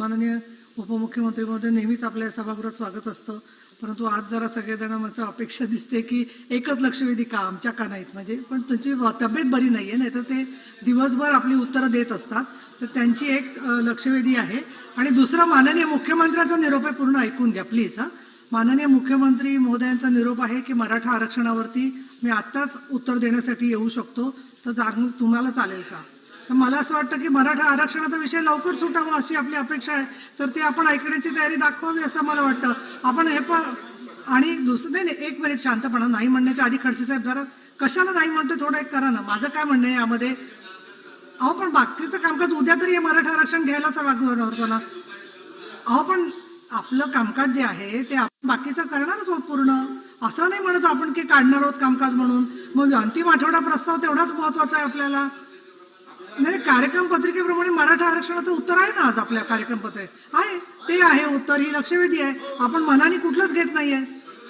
माननीय उपमुख्यमंत्री महोदय नेहमीच आपल्या सभागृहात स्वागत असतं. परंतु आज जरा सगळेजण माझं अपेक्षा दिसते की एकच लक्षवेधी का आमच्या का नाहीत? म्हणजे पण त्यांची तब्येत बरी नाही आहे नाही तर ते दिवसभर आपली उत्तरं देत असतात. तर त्यांची एक लक्षवेधी आहे. आणि दुसरा माननीय मुख्यमंत्र्याचा निरोप आहे पूर्ण ऐकून घ्या प्लीज हां. माननीय मुख्यमंत्री महोदयांचा निरोप आहे की मराठा आरक्षणावरती मी आत्ताच उत्तर देण्यासाठी येऊ शकतो. तर जाग- तुम्हाला चालेल का? तर मला असं वाटतं की मराठा आरक्षणाचा विषय लवकर सुटावा अशी आपली अपेक्षा आहे. तर ते आपण ऐकण्याची तयारी दाखवावी असं मला वाटतं. आपण हे पण आणि दुसरं नाही नाही एक मिनिट शांतपणा. नाही म्हणण्याच्या आधी खडसे साहेब जरा कशाला नाही म्हणतो थोडं एक करा ना. माझं काय म्हणणं आहे यामध्ये? अहो पण बाकीचं कामकाज उद्या तरी हे मराठा आरक्षण घ्यायला सभागृहावर ना. अहो पण आपलं कामकाज जे आहे ते आपण बाकीचं करणारच आहोत पूर्ण. असं नाही म्हणत आपण की काढणार आहोत कामकाज म्हणून. मग अंतिम आठवडा प्रस्ताव तेवढाच महत्त्वाचा आहे आपल्याला. नाही कार्यक्रम पत्रिकेप्रमाणे मराठा आरक्षणाचं उत्तर आहे ना आज आपल्या कार्यक्रम पत्रिकेत आहे. ते आहे उत्तर ही लक्षवेधी आहे. आपण मनाने कुठलंच घेत नाहीये.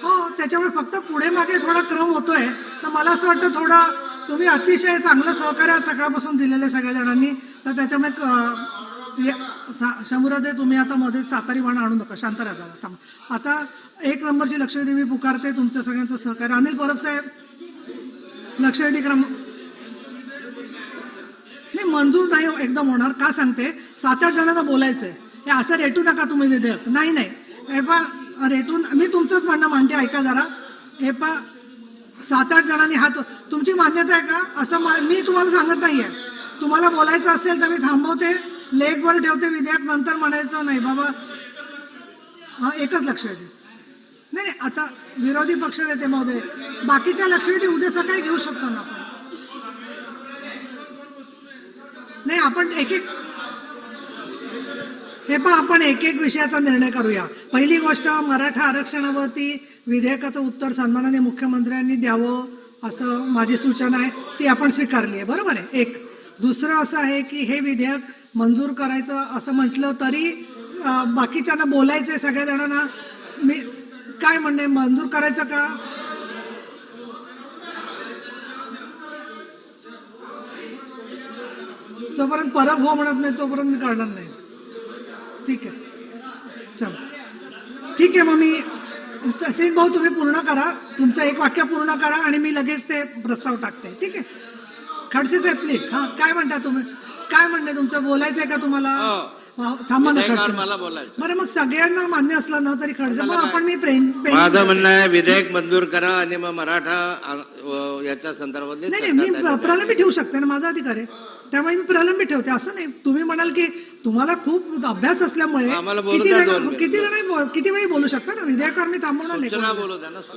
हो त्याच्यामुळे फक्त पुढे मागे थोडा क्रम होतोय. तर मला असं वाटतं थोडा तुम्ही अतिशय चांगलं सहकार्य सकाळपासून दिलेलं आहे सगळ्या जणांनी तर त्याच्यामुळे क- सा- तुम्ही आता मध्ये सातारी वाण आणू नका. शांत राहा आता आता एक नंबरची लक्षवेधी मी पुकारते तुमच्या सगळ्यांचं सहकार्य. अनिल परब साहेब लक्षवेधी क्रम नाही मंजूर नाही हो, एकदम होणार. का सांगते? सात आठ जणांना बोलायचंय. हे असं रेटू नका तुम्ही विधेयक. नाही नाही. हे पा रेटून मी तुमचंच म्हणणं मांडते ऐका जरा. हे पा सात आठ जणांनी हात तुमची मान्यता आहे का? असं मी तुम्हाला सांगत नाहीये. तुम्हाला बोलायचं असेल तर मी थांबवते. लेगवर ठेवते विधेयक नंतर म्हणायचं नाही. बाबा हा एकच लक्षवेधी नाही नाही आता विरोधी पक्ष नेते महोदय बाकीच्या लक्षवेधी उद्या सकाळी घेऊ शकतो ना आपण. नाही आपण एक एक हे पण आपण एक एक विषयाचा निर्णय करूया. पहिली गोष्ट मराठा आरक्षणावरती विधेयकाचं उत्तर सन्मानाने मुख्यमंत्र्यांनी द्यावं असं माझी सूचना आहे. ती आपण स्वीकारली आहे. बरोबर आहे? एक. दुसरं असं आहे की हे विधेयक मंजूर करायचं असं म्हटलं तरी बाकीच्यांना बोलायचं आहे सगळ्या जणांना. मी काय म्हणणे? मंजूर करायचं का? जोपर्यंत परब हो म्हणत नाही तोपर्यंत मी करणार नाही. ठीक आहे. चल. ठीक आहे मग मी शशीन भाऊ तुम्ही पूर्ण करा. तुमचं एक वाक्य पूर्ण करा आणि मी लगेच ते प्रस्ताव टाकते. ठीक आहे? खडसे साहेब प्लीज हा काय म्हणता तुम्ही? काय म्हणणे तुमचं? बोलायचंय का तुम्हाला? वा- थांबा ना खडसे. मला बोलायचं बरं मग सगळ्यांना मान्य असलं ना तरी खडसे. मग आपण मी प्रेम प्रेम- माझं म्हणणं आहे विधेयक मंजूर करा आणि मग मराठा याच्या संदर्भात नाही नाही मी प्रलंबित ठेवू शकते ना माझा अधिकार आहे. त्यामुळे मी प्रलंबित ठेवते. असं नाही. तुम्ही म्हणाल की तुम्हाला खूप अभ्यास असल्यामुळे किती जण. किती जण किती वेळी बोलू शकता ना? विधेयकावर मी थांबवणार नाही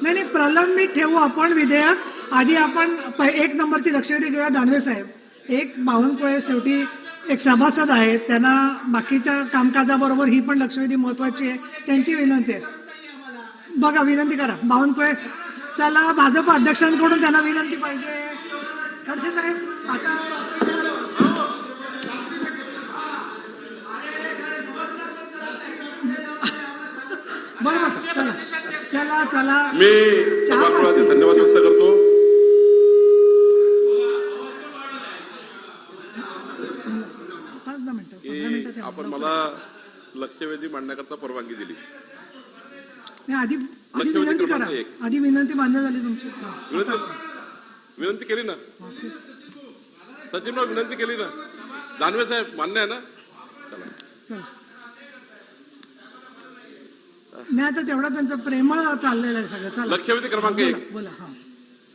नाही नाही प्रलंबित ठेवू आपण विधेयक. आधी आपण एक नंबरची लक्षवेधी घेऊया दानवे साहेब. एक बावनकुळे शेवटी एक सभासद आहेत. त्यांना बाकीच्या कामकाजाबरोबर ही पण लक्षवेधी महत्वाची आहे. त्यांची विनंती आहे. बघा विनंती करा. बावनकुळे चला भाजप अध्यक्षांकडून त्यांना विनंती पाहिजे. खडसे साहेब आता बरोबर चला. चला चला. मी सभागृहाचे. धन्यवाद व्यक्त करतो. की. आपण मला लक्षवेधी मांडण्याकरता परवानगी दिली. नाही, आधी आधी लक्षवेधी विनंती करा. क्रमांक एक. आधी विनंती मान्य झाली तुमची. हा, विनंती आता. विनंती केली ना? सचिनराव विनंती केली ना? दानवे साहेब मान्य आहे ना? चला. चला. नाही आता तेवढा त्यांचं प्रेमळ चाललेलं आहे सगळं. चला. लक्षवेधी क्रमांक बोला एक. बोला हा.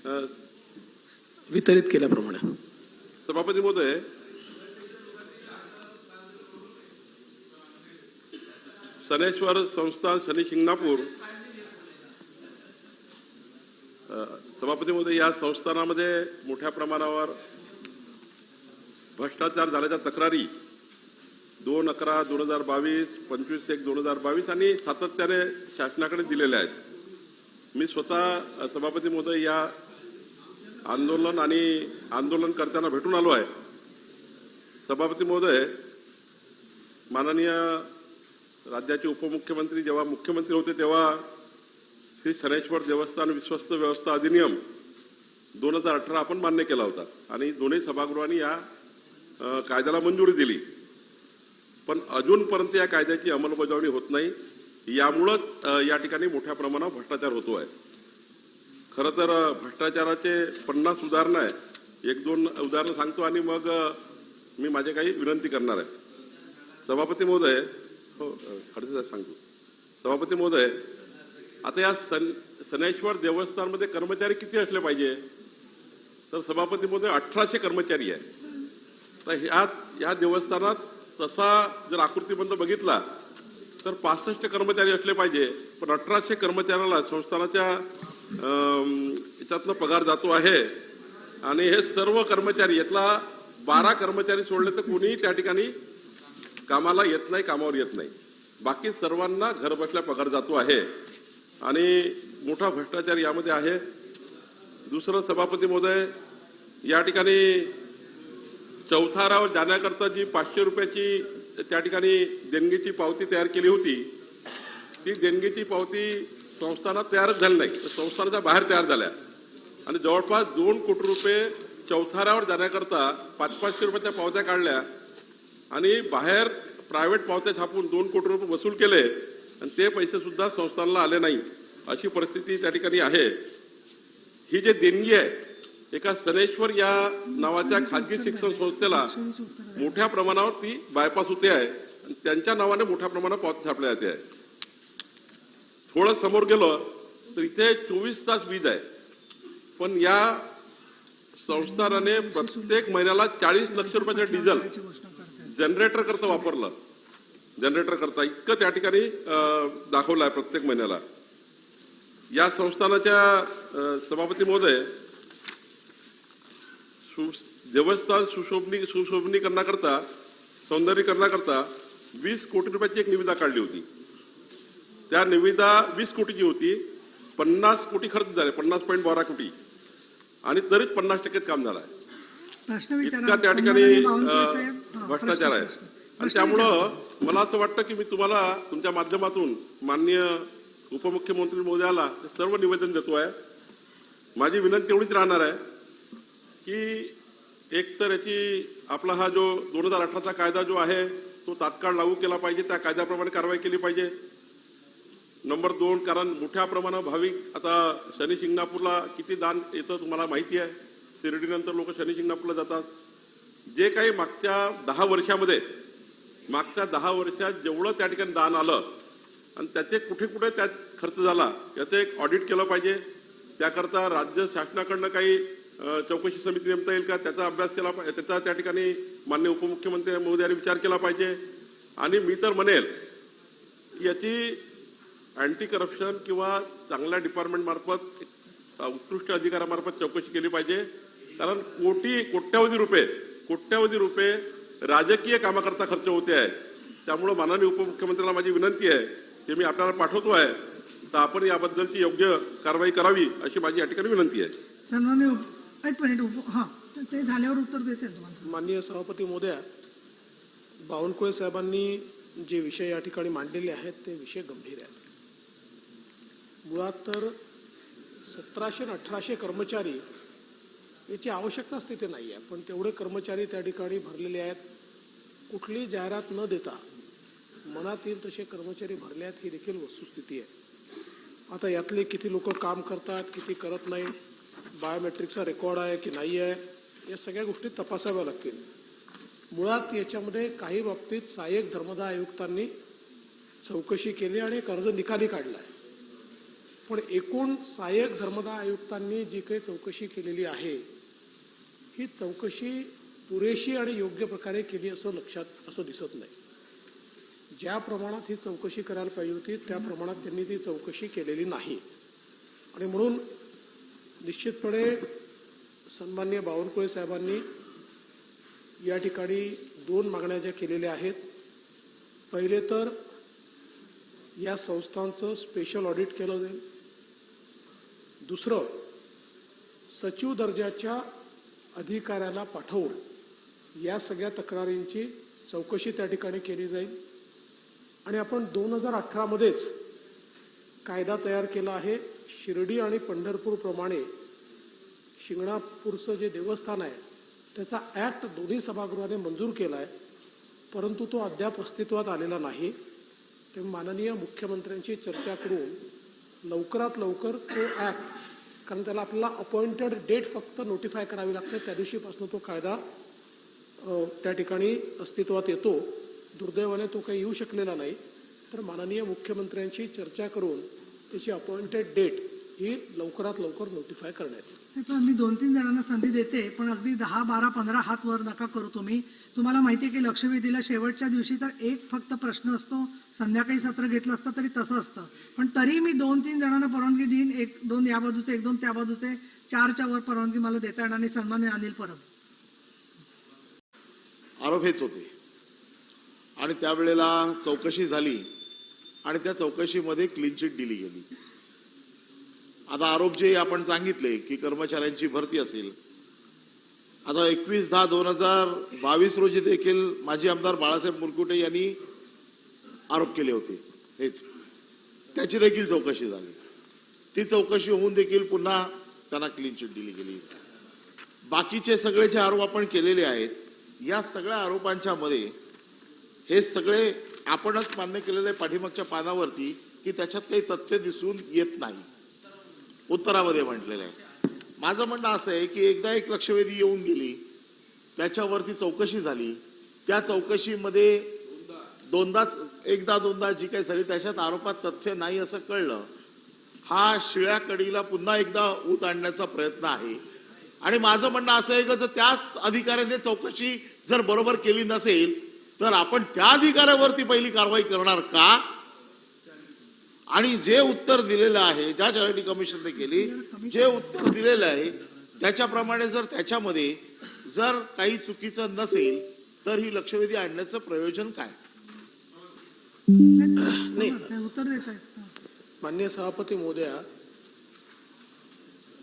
अ, वितरित केल्याप्रमाणे. सभापती महोदय. सनेश्वर संस्थान शनी शिंगणापूर. अ, सभापती महोदय या संस्थानामध्ये मोठ्या प्रमाणावर भ्रष्टाचार झाल्याच्या तक्रारी दोन अकरा दोन हजार बावीस पंचवीस एक दोन हजार बावीस आणि सातत्याने शासनाकडे दिलेल्या आहेत. मी स्वतः सभापती महोदय या आंदोलन आणि आंदोलन करताना भेटून आलो आहे. सभापती महोदय माननीय राज्याचे उपमुख्यमंत्री जेव्हा मुख्यमंत्री होते तेव्हा श्री शनेश्वर देवस्थान विश्वस्त व्यवस्था अधिनियम दोन हजार अठरा आपण मान्य केला होता आणि दोन्ही सभागृहांनी या कायद्याला मंजुरी दिली. पण अजूनपर्यंत या कायद्याची अंमलबजावणी होत नाही. यामुळंच या ठिकाणी मोठ्या प्रमाणावर भ्रष्टाचार होतो आहे. खरं तर भ्रष्टाचाराचे पन्नास उदाहरणं आहे एक दोन उदाहरणं सांगतो आणि मग मी माझे काही विनंती करणार आहे. सभापती महोदय हो अ, खडसे साहेब सांगतो. सभापती महोदय आता या सन सनेश्वर देवस्थानमध्ये कर्मचारी किती असले पाहिजे? तर सभापती महोदय अठराशे कर्मचारी आहे. तर ह्या या देवस्थानात तसा जर आकृतीबंध बघितला तर पासष्ट कर्मचारी असले पाहिजे पण अठराशे कर्मचाऱ्याला संस्थानाच्या याच्यातनं पगार जातो आहे. आणि हे सर्व कर्मचारी यातला बारा कर्मचारी सोडले तर कोणीही त्या ठिकाणी कामाला येत नाही कामावर येत नाही. बाकी सर्वांना घरबसल्या पगार जातो आहे. आणि मोठा भ्रष्टाचार यामध्ये आहे. दुसरं सभापती महोदय या ठिकाणी चौथारावर जाण्याकरता जी पाचशे रुपयाची त्या ठिकाणी देणगीची पावती तयार केली होती ती देणगीची पावती संस्थानात तयारच झाली नाही. तर संस्थानाच्या बाहेर तयार झाल्या. आणि जवळपास दोन कोटी रुपये चौथारावर जाण्याकरता पाच पाचशे रुपयाच्या पावत्या काढल्या आणि बाहेर प्रायव्हेट पावत्या छापून दोन कोटी रुपये वसूल केले आणि ते पैसे सुद्धा आले नाही. अशी परिस्थिती त्या ठिकाणी आहे. ही जे देणगी आहे एका सनेश्वर या नावाच्या खाजगी शिक्षण संस्थेला मोठ्या प्रमाणावर ती बायपास होते आहे. आणि त्यांच्या नावाने मोठ्या प्रमाणात पावती छापल्या जाते आहे. थोडं समोर गेलं तर इथे चोवीस तास वीज आहे. पण या संस्थानाने प्रत्येक महिन्याला चाळीस लक्ष रुपयाचं डिझेल जनरेटर करता वापरलं. जनरेटर करता इतकं त्या ठिकाणी दाखवलं आहे प्रत्येक महिन्याला. या संस्थानाच्या सभापती महोदय देवस्थान सुशोभनी सुशोभनीकरणाकरता सौंदर्यीकरणाकरता वीस कोटी रुपयाची एक निविदा काढली होती. त्या निविदा वीस कोटीची होती पन्नास कोटी खर्च झाले पन्नास पॉईंट बारा कोटी. आणि तरीच पन्नास टक्केच काम झालं आहे. इतका त्या ठिकाणी भ्रष्टाचार आहे. आणि. त्यामुळं मला असं वाटतं की मी तुम्हाला तुमच्या माध्यमातून माननीय उपमुख्यमंत्री महोदयाला सर्व निवेदन देतो आहे माझी विनंती एवढीच राहणार आहे की एक तर याची आपला हा जो दोन हजार अठराचा कायदा जो आहे तो तात्काळ लागू केला पाहिजे त्या कायद्याप्रमाणे कारवाई केली पाहिजे. नंबर दोन कारण मोठ्या प्रमाणात भाविक आता शनी शिंगणापूरला किती दान येतं तुम्हाला माहिती आहे. शिर्डीनंतर लोक शनी शिंगणापूरला जातात. जे काही मागच्या दहा वर्षामध्ये मागच्या दहा वर्षात जेवढं त्या ठिकाणी दान आलं आणि त्याचे कुठे कुठे त्यात खर्च झाला याचं एक ऑडिट केलं पाहिजे. त्याकरता राज्य शासनाकडनं काही चौकशी समिती नेमता येईल का? त्याचा अभ्यास केला पाहिजे त्याचा त्या ठिकाणी मान्य उपमुख्यमंत्री महोदयांनी विचार केला पाहिजे. आणि मी तर म्हणेल की याची अँटी करप्शन किंवा चांगल्या डिपार्टमेंट मार्फत उत्कृष्ट अधिकाऱ्यामार्फत चौकशी केली पाहिजे. कारण कोटी कोट्यावधी रुपये कोट्यावधी रुपये राजकीय कामाकरता खर्च होते आहे. त्यामुळं माननीय उपमुख्यमंत्र्यांना माझी विनंती आहे की मी आपल्याला पाठवतो आहे. तर आपण याबद्दलची योग्य कारवाई करावी अशी माझी या ठिकाणी विनंती आहे. सन्मान्य एक मिनिट उप- हा ते- झाल्यावर उत्तर देते तुम्हाला. माननीय सभापती मोदया बावनकुळे साहेबांनी जे विषय या ठिकाणी मांडलेले आहेत ते विषय गंभीर आहेत. मुळात तर सतराशे आणि अठराशे कर्मचारी याची आवश्यकताच तिथे नाही आहे पण तेवढे कर्मचारी त्या ठिकाणी भरलेले आहेत. कुठली जाहिरात न देता मनात येईल तसे कर्मचारी भरले आहेत ही देखील वस्तुस्थिती आहे. आता यातले किती लोक काम करतात किती करत नाही बायोमेट्रिकचा रेकॉर्ड आहे की नाही आहे या सगळ्या गोष्टी तपासाव्या लागतील. मुळात याच्यामध्ये काही बाबतीत सहाय्यक धर्मदाय आयुक्तांनी चौकशी केली आणि एक अर्ज निकाली काढला आहे पण एकूण सहाय्यक धर्मदाय आयुक्तांनी जी काही चौकशी केलेली आहे ही चौकशी पुरेशी आणि योग्य प्रकारे केली असं लक्षात असं दिसत नाही. ज्या प्रमाणात ही चौकशी करायला पाहिजे होती त्या प्रमाणात त्यांनी ती चौकशी केलेली नाही. आणि म्हणून निश्चितपणे सन्मान्य बावनकुळे साहेबांनी या ठिकाणी दोन मागण्या ज्या केलेल्या आहेत. पहिले तर या संस्थांचं स्पेशल ऑडिट केलं जाईल. दुसरं सचिव दर्जाच्या अधिकाऱ्याला पाठवून या सगळ्या तक्रारींची चौकशी त्या ठिकाणी केली जाईल. आणि आपण दोन हजार अठरामध्येच कायदा तयार केला आहे. शिर्डी आणि पंढरपूरप्रमाणे शिंगणापूरचं जे देवस्थान आहे त्याचा ॲक्ट दोन्ही सभागृहाने मंजूर केला आहे परंतु तो अद्याप अस्तित्वात आलेला नाही. ते माननीय मुख्यमंत्र्यांची चर्चा करून लवकरात लवकर तो ॲक्ट कारण त्याला आपल्याला अपॉइंटेड डेट फक्त नोटिफाय करावी लागते. त्या दिवशीपासून तो कायदा त्या ठिकाणी अस्तित्वात येतो. दुर्दैवाने तो काही येऊ शकलेला नाही. तर माननीय मुख्यमंत्र्यांशी चर्चा करून त्याची अपॉइंटेड डेट ही लवकरात लवकर नोटिफाय करण्यात येईल. पण मी दोन तीन जणांना संधी देते पण अगदी दहा बारा पंधरा हात वर नका करू तुम्ही. तुम्हाला माहिती आहे की लक्षवेधीला शेवटच्या दिवशी तर एक फक्त प्रश्न असतो संध्याकाळी सत्र घेतलं असतं तरी तसं असतं. पण तरी मी दोन तीन जणांना परवानगी देईन एक दोन या बाजूचे एक दोन त्या बाजूचे. चारच्या वर परवानगी मला देता येणार नाही सन्मान्य अनिल परब. आरोप हेच होते. आणि त्यावेळेला चौकशी झाली आणि त्या चौकशीमध्ये क्लीन चिट दिली गेली. आता आरोप जे आपण सांगितले की कर्मचाऱ्यांची भरती असेल. आता एकवीस दहा दोन हजार बावीस रोजी देखील माजी आमदार बाळासाहेब मुरकुटे यांनी आरोप केले होते. हेच. त्याची देखील चौकशी झाली. ती चौकशी होऊन देखील पुन्हा त्यांना क्लीन चिट दिली गेली. बाकीचे सगळे जे आरोप आपण केलेले आहेत या सगळ्या आरोपांच्या मध्ये हे सगळे आपणच मान्य केलेले पाठीमागच्या पानावरती की त्याच्यात काही तथ्य दिसून येत नाही. उत्तरामध्ये म्हटलेलं आहे. माझं म्हणणं असं आहे की एकदा एक लक्षवेधी येऊन गेली त्याच्यावरती चौकशी झाली त्या चौकशीमध्ये दोनदाच एकदा दोनदा जी काही झाली त्याच्यात आरोपात तथ्य नाही असं कळलं. हा शिळ्या कडीला पुन्हा एकदा ऊत आणण्याचा प्रयत्न आहे. आणि माझं म्हणणं असं आहे की जर त्याच अधिकाऱ्याने चौकशी जर बरोबर केली नसेल तर आपण त्या अधिकाऱ्यावरती पहिली कारवाई करणार का? आणि जे उत्तर दिलेलं आहे ज्या चॅरिटी कमिशनने केली जे उत्तर दिलेलं आहे त्याच्याप्रमाणे जर त्याच्यामध्ये जर काही चुकीचं नसेल तर ही लक्षवेधी आणण्याचं प्रयोजन काय? उत्तर देत मान्य सभापती महोदया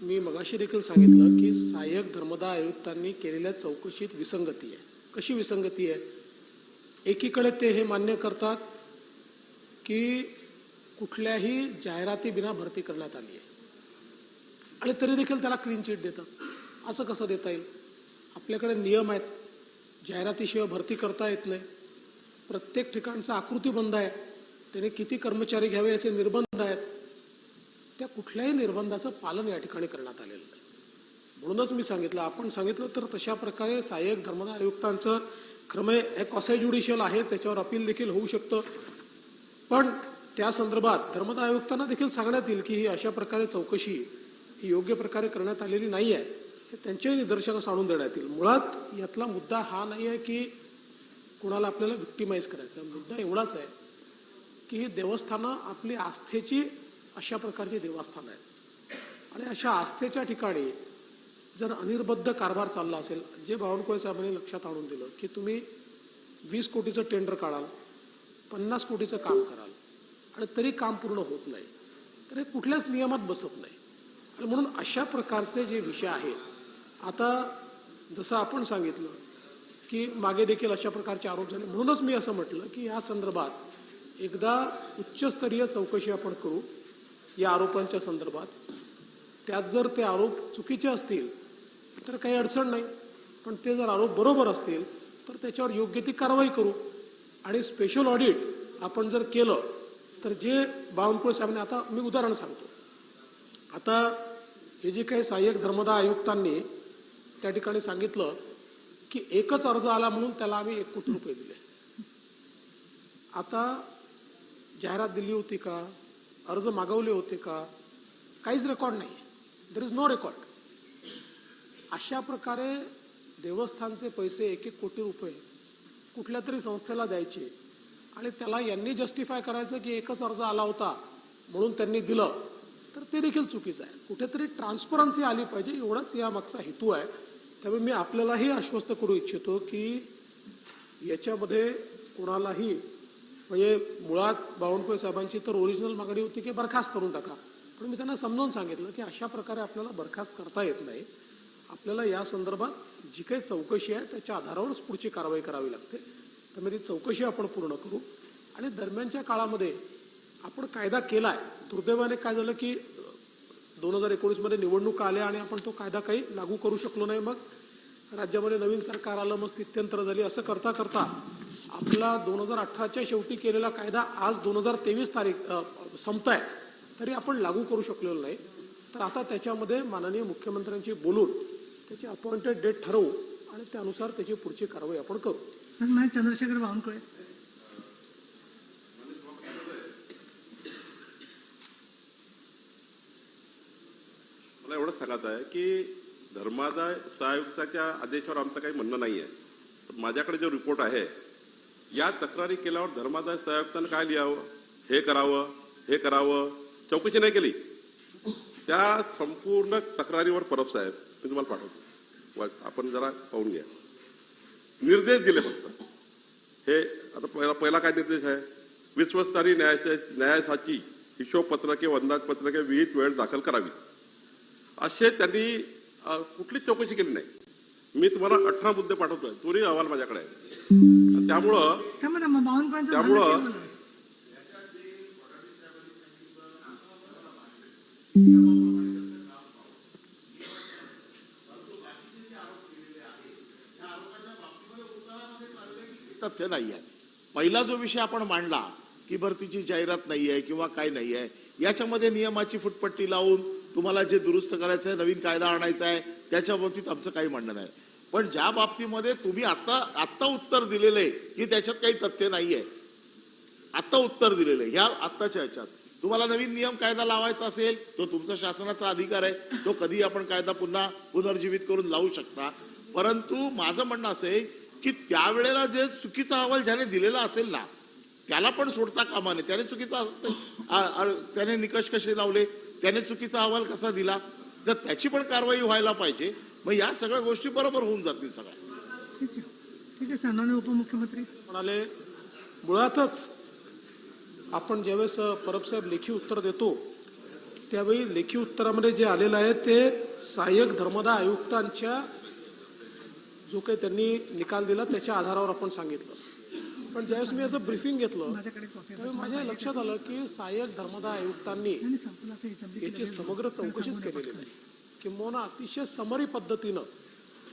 मी मगाशी देखील सांगितलं की सहाय्यक धर्मदा आयुक्तांनी केलेल्या चौकशीत विसंगती आहे. कशी विसंगती आहे? एकीकडे ते हे मान्य करतात की कुठल्याही जाहिराती बिना भरती करण्यात आली आहे. आणि तरी देखील त्याला क्लीन चिट देतात. असं कसं देता येईल? आपल्याकडे नियम आहेत. जाहिरातीशिवाय भरती करता येत नाही. प्रत्येक ठिकाणचा आकृतीबंध आहे. त्याने किती कर्मचारी घ्यावे याचे निर्बंध आहेत. त्या कुठल्याही निर्बंधाचं पालन या ठिकाणी करण्यात आलेलं नाही. म्हणूनच मी सांगितलं आपण सांगितलं तर तशा प्रकारे सहाय्यक धर्मदाय आयुक्तांचं क्रमे एक ऑसाय ज्युडिशियल आहे त्याच्यावर अपील देखील होऊ शकतं. पण त्या संदर्भात धर्मदा आयुक्तांना देखील सांगण्यात येईल की ही अशा प्रकारे चौकशी ही योग्य प्रकारे करण्यात आलेली नाही आहे हे त्यांच्याही निदर्शनास आणून देण्यात येईल. मुळात यातला मुद्दा हा नाही आहे की कुणाला आपल्याला विक्टिमाइज करायचा मुद्दा एवढाच आहे की ही देवस्थानं आपली आस्थेची अशा प्रकारची देवस्थानं आहेत. आणि अशा आस्थेच्या ठिकाणी जर अनिर्बद्ध कारभार चालला असेल जे बावनकुळे साहेबांनी लक्षात आणून दिलं की तुम्ही वीस कोटीचं टेंडर काढाल पन्नास कोटीचं काम कराल आणि तरी काम पूर्ण होत नाही तर हे कुठल्याच नियमात बसत नाही. आणि म्हणून अशा प्रकारचे जे विषय आहेत आता जसं आपण सांगितलं की मागे देखील अशा प्रकारचे आरोप झाले म्हणूनच मी असं म्हटलं की या संदर्भात एकदा उच्चस्तरीय चौकशी आपण करू या आरोपांच्या संदर्भात. त्यात जर ते आरोप चुकीचे असतील तर काही अडचण नाही. पण ते जर आरोप बरोबर असतील तर त्याच्यावर योग्य ती कारवाई करू. आणि स्पेशल ऑडिट आपण जर केलं तर जे बावनकुळे साहेबांनी आता मी उदाहरण सांगतो. आता हे जे काही सहाय्यक धर्मदा आयुक्तांनी त्या ठिकाणी सांगितलं की एकच अर्ज आला म्हणून त्याला आम्ही एक कोटी रुपये दिले. आता जाहिरात दिली होती का? अर्ज मागवले होते का? काहीच रेकॉर्ड नाही देर इज नो रेकॉर्ड अशा प्रकारे देवस्थानचे पैसे एक एक कोटी रुपये कुठल्या तरी संस्थेला द्यायचे. आणि त्याला यांनी जस्टिफाय करायचं की एकच अर्ज आला होता म्हणून त्यांनी दिलं. तर ते देखील चुकीचं आहे. कुठेतरी ट्रान्सपरन्सी आली पाहिजे. एवढाच या मागचा हेतू आहे. त्यामुळे मी आपल्यालाही आश्वस्त करू इच्छितो की याच्यामध्ये कोणालाही म्हणजे मुळात बावनकुळे साहेबांची तर ओरिजिनल मागणी होती की बरखास्त करून टाका. पण मी त्यांना समजावून सांगितलं की अशा प्रकारे आपल्याला बरखास्त करता येत नाही. आपल्याला या संदर्भात जी काही चौकशी आहे त्याच्या आधारावरच पुढची कारवाई करावी लागते. त्यामुळे ती चौकशी आपण पूर्ण करू. आणि दरम्यानच्या काळामध्ये आपण कायदा केलाय. दुर्दैवाने काय झालं की दोन हजार एकोणीसमध्ये निवडणुका आल्या आणि आपण तो कायदा काही लागू करू शकलो नाही. मग राज्यामध्ये नवीन सरकार आलं मग स्थित्यंतर झाली. असं करता करता आपला दोन हजार अठराच्या शेवटी केलेला कायदा आज दोन हजार तेवीस तारीख संपत संपताय. तरी आपण लागू करू शकलेलो नाही. तर आता त्याच्यामध्ये माननीय मुख्यमंत्र्यांशी बोलून त्याची अपॉइंटेड डेट ठरवू आणि त्यानुसार त्याची पुढची कारवाई आपण करू. सन्मान्य चंद्रशेखर बावनकुळे. मला एवढंच सांगायचं आहे की धर्मादाय सहायुक्ताच्या आदेशावर आमचं काही म्हणणं नाही आहे. पण माझ्याकडे जो रिपोर्ट आहे या तक्रारी केल्यावर धर्मादाय सहायुक्तानं काय लिहावं? हे करावं हे करावं? चौकशी नाही केली. त्या संपूर्ण तक्रारीवर परब साहेब. मी तुम्हाला पाठवतो. आपण जरा पाहून घ्या. निर्देश दिले फक्त. हे आता पहिला पहिला काय निर्देश आहे? विश्वस्तरीय न्यायालय न्यायालयाची हिशोब पत्रके व अंदाजपत्रके विहित वेळ दाखल करावी. असे त्यांनी कुठलीच चौकशी केली नाही. मी तुम्हाला अठरा मुद्दे पाठवतोय. दोन्ही अहवाल माझ्याकडे आहे त्यामुळं त्यामुळं- तथ्य नाही आहे पहिला जो विषय आपण मांडला की भरतीची जाहिरात नाही आहे किंवा काय नाही आहे याच्यामध्ये नियमाची फुटपट्टी लावून तुम्हाला जे दुरुस्त करायचं आहे नवीन कायदा आणायचा आहे त्याच्या बाबतीत आमचं काही म्हणणं नाही. पण ज्या बाबतीमध्ये तुम्ही आता आत्ता उत्तर दिलेलं आहे की त्याच्यात काही तथ्य नाही आहे आत्ता उत्तर दिलेलं आहे ह्या आत्ताच्या ह्याच्यात. तुम्हाला नवीन नियम कायदा लावायचा असेल तो तुमचा शासनाचा अधिकार आहे तो कधी आपण कायदा पुन्हा पुनर्जीवित करून लावू शकता. परंतु माझं म्हणणं असं आहे की त्यावेळेला जे चुकीचा अहवाल ज्याने दिलेला असेल ना त्याला पण सोडता कामा नये. त्याने चुकीचा आ- आ- त्याने निकष कसे लावले त्याने चुकीचा अहवाल कसा दिला तर त्याची पण कारवाई व्हायला पाहिजे मग या सगळ्या गोष्टी बरोबर होऊन जातील सगळ्या. ठीक आहे. ठीक आहे सन्मान्य उपमुख्यमंत्री. म्हणाले मुळातच आपण ज्यावेळेस परबसाहेब लेखी उत्तर देतो त्यावेळी लेखी उत्तरामध्ये जे आलेलं आहे ते सहाय्यक धर्मदाय आयुक्तांच्या जो काही त्यांनी निकाल दिला त्याच्या आधारावर आपण सांगितलं पण ज्यावेळेस मी याचं ब्रिफिंग घेतलं. त्यावेळी माझ्या लक्षात आलं की सहाय्यक धर्मदाय आयुक्तांनी हे याची समग्र चौकशीच केलेली. नाही किंबहुना अतिशय समरी पद्धतीनं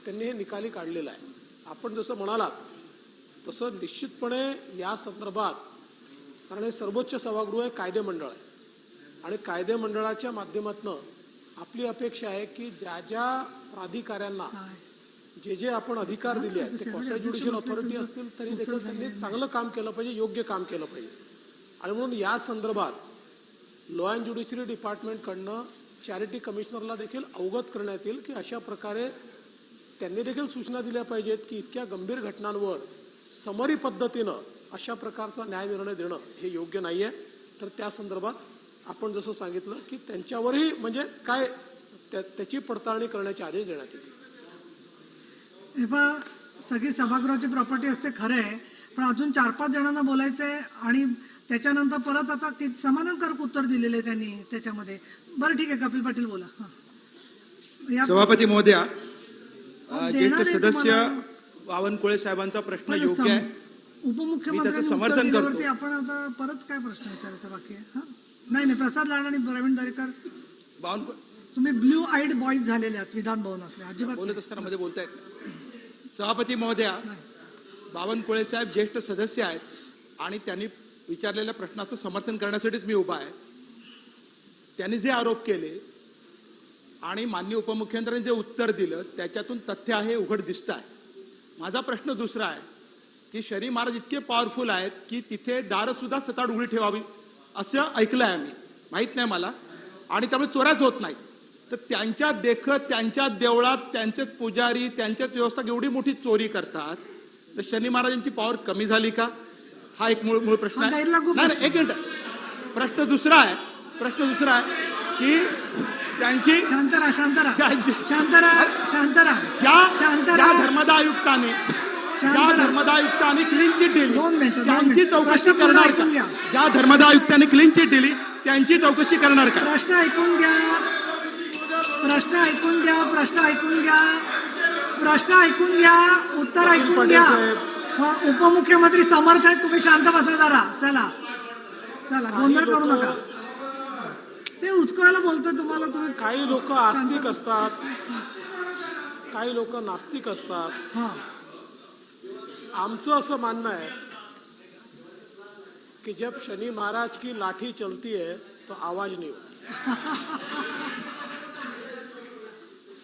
त्यांनी हे निकाली काढलेलं आहे आपण जसं म्हणालात तसं निश्चितपणे या संदर्भात कारण हे सर्वोच्च सभागृह आहे कायदे मंडळ आहे आणि कायदे मंडळाच्या माध्यमातून आपली अपेक्षा आहे की ज्या ज्या प्राधिकाऱ्यांना? जे जे आपण अधिकार दिले आहेत ज्युडिशियल ऑथॉरिटी असतील तरी देखील त्यांनी चांगलं काम केलं पाहिजे योग्य काम केलं पाहिजे. आणि म्हणून या संदर्भात लॉ अँड ज्युडिशरी डिपार्टमेंटकडनं चॅरिटी कमिशनरला देखील अवगत करण्यात येईल की अशा प्रकारे त्यांनी देखील सूचना दिल्या पाहिजेत की इतक्या गंभीर घटनांवर समरी पद्धतीनं अशा प्रकारचा न्याय निर्णय देणं हे योग्य नाही आहे तर त्या संदर्भात आपण जसं सांगितलं की त्यांच्यावरही म्हणजे काय त्या- त्याची पडताळणी करण्याचे आदेश देण्यात येतील. हे पहा सगळी सभागृहाची प्रॉपर्टी असते खरं आहे. पण अजून चार पाच जणांना बोलायचं आहे आणि त्याच्यानंतर परत आता कि समाधानकारक उत्तर दिलेलं त्यांनी त्याच्यामध्ये. बरं ठीक आहे. कपिल पाटील बोला. हां. सभापती महोदया देणार आहे सदस्य तुम्हाला. बावनकुळे साहेबांचा प्रश्न पण योग्य सम- आहे. उपमुख्यमंत्र्यांनी उत्तर समर्थन दिल्यावरती करतो. आपण आता परत काय प्रश्न विचारायचा बाकी आहे? हां? नाही नाही. प्रसाद लाड आणि प्रवीण दरेकर. बावनकुळे तुम्ही ब्ल्यू आईड बॉईज झालेले आहात विधान भवनातले. अजिबात बोलत. असताना मध्ये बोलतायत. सभापती महोदया बावनकुळे साहेब ज्येष्ठ सदस्य आहेत आणि त्यांनी विचारलेल्या प्रश्नाचं समर्थन करण्यासाठीच मी उभा आहे. त्यांनी जे आरोप केले आणि माननीय उपमुख्यमंत्र्यांनी जे उत्तर दिलं त्याच्यातून तथ्य आहे उघड दिसत आहे. माझा प्रश्न दुसरा आहे की शरी महाराज इतके पॉवरफुल आहेत की तिथे दारं सुद्धा सताड उघडी ठेवावी असं ऐकलं आहे आम्ही. माहीत नाही मला. आणि त्यामुळे चोऱ्याच होत नाही तर त्यांच्या देखत त्यांच्या देवळात त्यांचे पुजारी त्यांच्याच व्यवस्था एवढी मोठी चोरी करतात. तर शनी महाराजांची पॉवर कमी झाली का? हा एक मूळ मूळ प्रश्न आहे. नाही, एक मिनिट. प्रश्न दुसरा आहे. प्रश्न दुसरा आहे की त्यांची शांतरा शांतरा शांतरा शांतरा ज्या शांतरा धर्मदा आयुक्ताने. धर्मदा आयुक्ताने क्लीन चिट दिली. त्यांची. चौकशी करणार का. ज्या धर्मदा आयुक्ताने क्लीन चिट दिली. त्यांची चौकशी करणार का? प्रश्न ऐकून घ्या. प्रश्न ऐकून घ्या प्रश्न ऐकून घ्या. प्रश्न ऐकून घ्या उत्तर ऐकून घ्या. हो, उपमुख्यमंत्री समर्थ आहेत तुम्ही शांत बसा जरा. चला. चला गोंधळ करू नका. ते उचकायला बोलतोय तुम्हाला तुम्ही काही लोक आस्तिक असतात. काही लोक नास्तिक असतात. हा. आमचं असं मानणं आहे कि जब शनि महाराज की लाठी चलती है तो आवाज नहीं होती.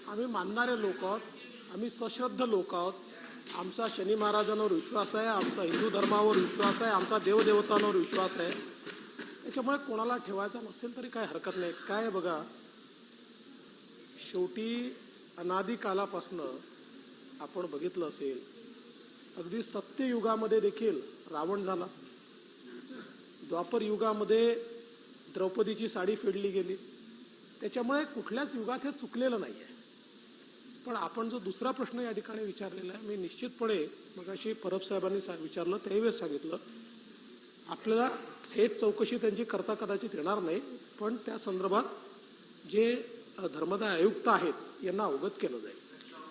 आम्ही मानणारे लोक आहोत आम्ही सश्रद्ध लोक आहोत. आमचा शनी महाराजांवर विश्वास आहे आमचा हिंदू धर्मावर विश्वास आहे आमचा देवदेवतांवर विश्वास आहे. त्याच्यामुळे कोणाला ठेवायचा नसेल तरी काय हरकत नाही. काय बघा शेवटी अनादी कालापासनं आपण बघितलं असेल अगदी सत्ययुगामध्ये देखील रावण झाला. द्वापर युगामध्ये द्रौपदीची साडी फेडली गेली. त्याच्यामुळे कुठल्याच युगात हे चुकलेलं नाही आहे पण आपण जो दुसरा प्रश्न या ठिकाणी विचारलेला आहे मी निश्चितपणे मगाशी परब साहेबांनी सा- विचारलं त्यावेळेस सांगितलं. आपल्याला थेट चौकशी त्यांची करता कदाचित येणार नाही पण त्या संदर्भात जे धर्मदाय आयुक्त आहेत यांना अवगत केलं जाईल.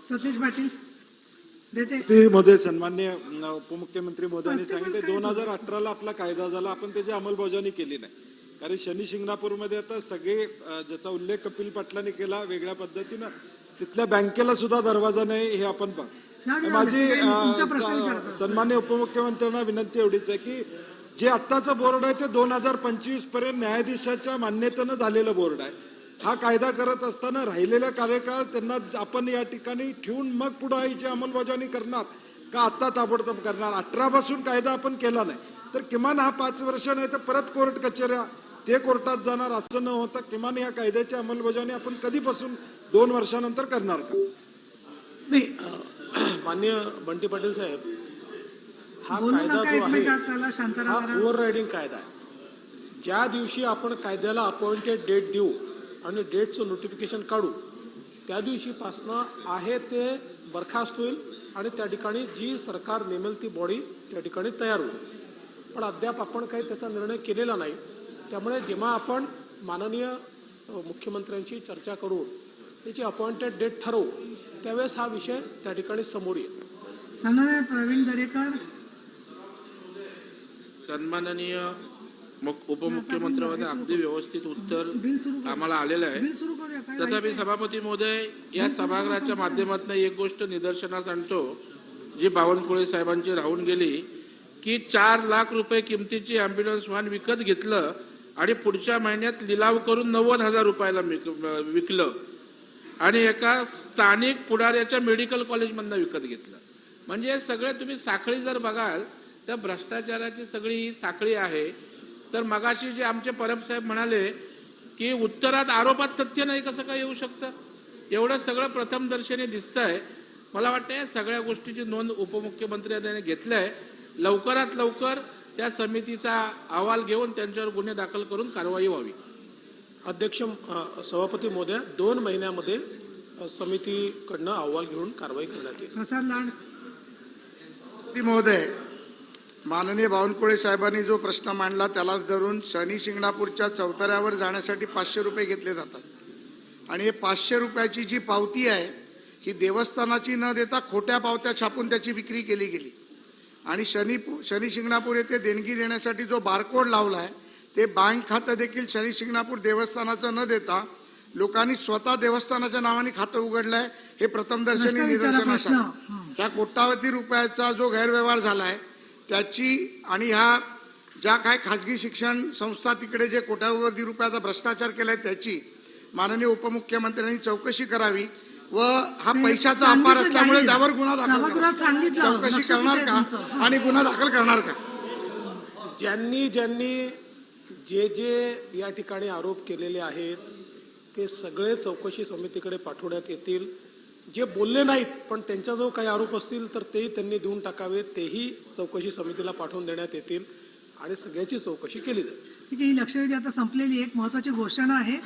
सतीश पाटील मध्ये सन्मान्य उपमुख्यमंत्री मोदयांनी प्रत्येक सांगितले दोन हजार अठराला आपला कायदा झाला आपण त्याची अंमलबजावणी केली नाही. कारण शनी शिंगणापूरमध्ये आता सगळे ज्याचा उल्लेख कपिल पाटलांनी केला वेगळ्या पद्धतीनं तिथल्या बँकेला सुद्धा दरवाजा नाही हे आपण जाऊ दे, पाहू जाऊ माझी. सन्मान्य उपमुख्यमंत्र्यांना विनंती एवढीच आहे की जे आत्ताचं बोर्ड आहे ते दोन हजार पंचवीसपर्यंत न्यायाधीशाच्या मान्यतेनं झालेलं बोर्ड आहे. हा कायदा करत असताना राहिलेला कार्यकाळ त्यांना आपण या ठिकाणी ठेवून मग पुढे याची अंमलबजावणी करणार का आत्ता ताबडतोब करणार? अठरा पासून कायदा आपण केला नाही. तर किमान हा पाच वर्ष नाही तर परत कोर्ट कचेऱ्या ते कोर्टात जाणार असं न होता किमान या कायद्याची अंमलबजावणी आपण कधीपासून दोन वर्षानंतर करणार का? नाही अ, माननीय बंटी पाटील साहेब हा कायदा जो आहे हा. ओव्हर रायडिंग कायदा आहे. ज्या दिवशी आपण कायद्याला अपॉइंटेड डेट देऊ आणि डेटचं नोटिफिकेशन काढू त्या दिवशीपासनं आहे ते बरखास्त होईल आणि त्या ठिकाणी जी सरकार नेमेल ती बॉडी त्या ठिकाणी तयार होईल. पण अद्याप आपण काही त्याचा निर्णय केलेला नाही. त्यामुळे जेव्हा आपण माननीय मुख्यमंत्र्यांशी चर्चा करून त्याची अपॉइंटेड डेट ठरवू. त्यावेळेस हा विषय त्या ठिकाणी समोर येईल. सन्माननीय प्रवीण दरेकर. सन्माननीय मुख- उपमुख्यमंत्र्यांमध्ये अगदी व्यवस्थित उत्तर. आम्हाला आलेलं आहे. तथापि. सभापती महोदय या सभागृहाच्या माध्यमातून एक गोष्ट निदर्शनास आणतो जी बावनकुळे साहेबांची राहून गेली की चार लाख रुपये किमतीची अँब्युलन्स वाहन विकत घेतलं आणि पुढच्या महिन्यात लिलाव करून नव्वद हजार रुपयाला विक- विकलं. आणि एका स्थानिक पुढाऱ्याच्या मेडिकल कॉलेजमधनं विकत घेतलं. म्हणजे सगळे तुम्ही साखळी जर बघाल तर भ्रष्टाचाराची सगळी ही साखळी आहे. तर मगाशी जे आमचे परबसाहेब म्हणाले की उत्तरात आरोपात तथ्य नाही कसं काय येऊ शकतं? एवढं सगळं प्रथम दर्शनी दिसतंय. मला वाटतं सगळ्या गोष्टीची नोंद उपमुख्यमंत्र्यांनी घेतलंय. लवकरात लवकर त्या समितीचा अहवाल घेऊन त्यांच्यावर गुन्हे दाखल करून कारवाई व्हावी. अध्यक्ष सभापती महोदय दोन महिन्यामध्ये समितीकडनं अहवाल घेऊन कारवाई करण्यात येईल. प्रसाद लाड. ती महोदय माननीय बावनकुळे साहेबांनी जो प्रश्न मांडला त्यालाच धरून शनी शिंगणापूरच्या चौताऱ्यावर जाण्यासाठी पाचशे रुपये घेतले जातात. आणि हे पाचशे रुपयाची जी पावती आहे ही देवस्थानाची न देता खोट्या पावत्या छापून त्याची विक्री केली गेली. आणि शनी शनी शिंगणापूर येथे देणगी देण्यासाठी जो बारकोड लावला आहे ते बँक खातं देखील शनी शिंगणापूर देवस्थानाचं न देता लोकांनी स्वतः देवस्थानाच्या नावाने खातं उघडलंय हे प्रथमदर्शनी निदर्शनास प्रश्न. आलं. हं. ह्या कोट्यावधी रुपयाचा जो गैरव्यवहार झालाय त्याची आणि ह्या ज्या काय खाजगी शिक्षण संस्था तिकडे जे कोट्यावधी रुपयाचा भ्रष्टाचार केलाय त्याची माननीय उपमुख्यमंत्र्यांनी चौकशी करावी व हा ते पैशाचा अपार असल्यामुळे. त्यावर गुन्हा दाखल. चौकशी करणार? का. आणि गुन्हा दाखल करणार का ज्यांनी ज्यांनी जे जे या ठिकाणी आरोप केलेले आहेत ते सगळे चौकशी समितीकडे पाठवण्यात येतील. जे बोलले नाहीत पण त्यांच्याजवळ जो काही आरोप असतील तर तेही त्यांनी देऊन टाकावे तेही चौकशी समितीला पाठवून देण्यात येतील. आणि सगळ्याची चौकशी केली जाईल. ठीक आहे ही लक्षवेधी आता संपलेली एक महत्वाची घोषणा आहे.